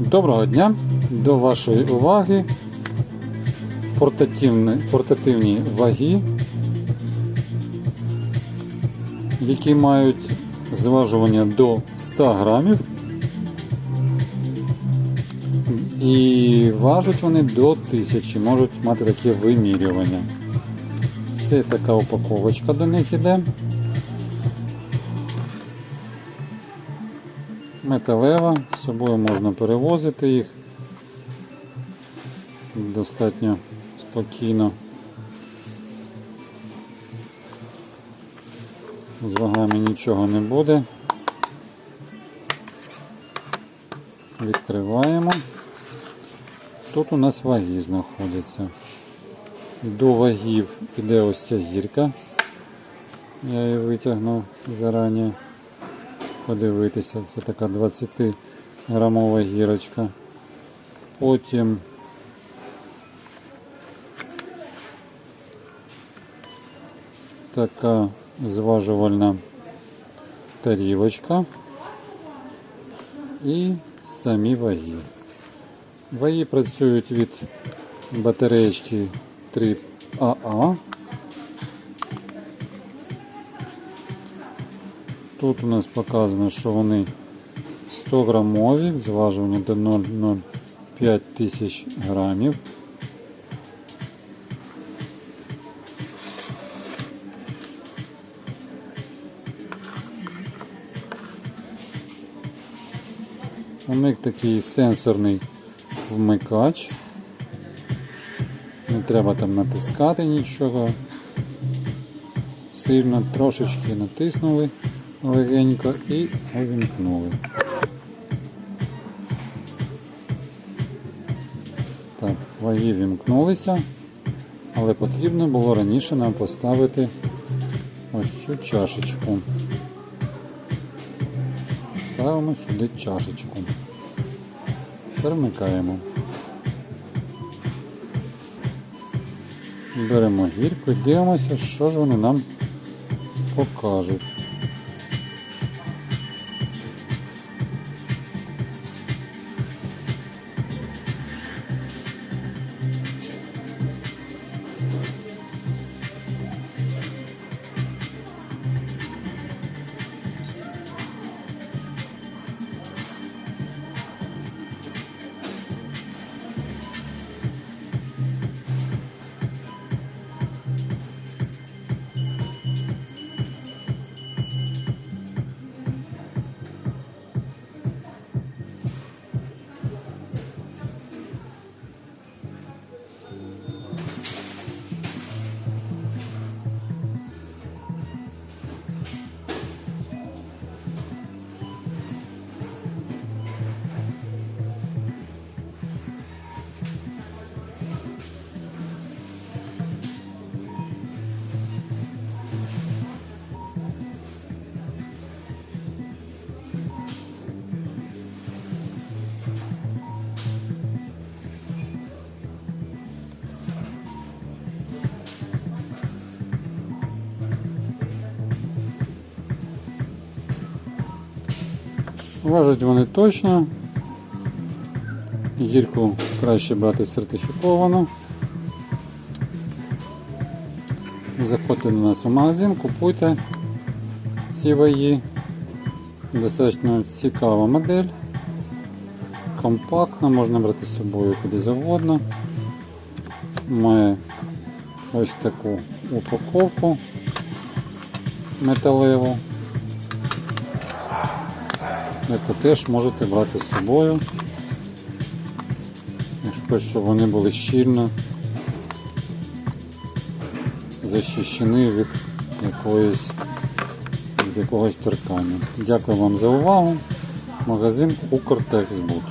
Доброго дня! До вашої уваги портативні, портативні ваги, які мають зважування до 100 грамів. І важать вони до 1000, можуть мати таке вимірювання. Це така упаковочка до них іде. Металева, з собою можна перевозити їх достатньо спокійно. З вагами нічого не буде. Відкриваємо. Тут у нас ваги знаходяться. До вагів іде ось ця гірка. Я її витягнув зарані подивитися. Це така 20 грамова гірочка. Потім така зважувальна тарілочка і самі ваги. Ваги працюють від батареєчки 3АА. Тут у нас показано, що вони 100 грамові, зважування до 0,05 тисяч грамів. У них такий сенсорний вмикач. Не треба там натискати нічого. Сильно трошечки натиснули легенько і увімкнули. Так, ваги вімкнулися, але потрібно було раніше нам поставити ось цю чашечку. Ставимо сюди чашечку. Перемикаємо. Беремо гірку і дивимося, що ж вони нам покажуть. Важать вони точно. Гірку краще брати сертифіковану. Заходьте до нас у магазин, купуйте ці ваги. Достатньо цікава модель. Компактна, можна брати з собою куди завгодно. Має ось таку упаковку металеву яку теж можете брати з собою. Якщо щоб вони були щільно захищені від якогось торкання. Дякую вам за увагу. Магазин Укртексбуд.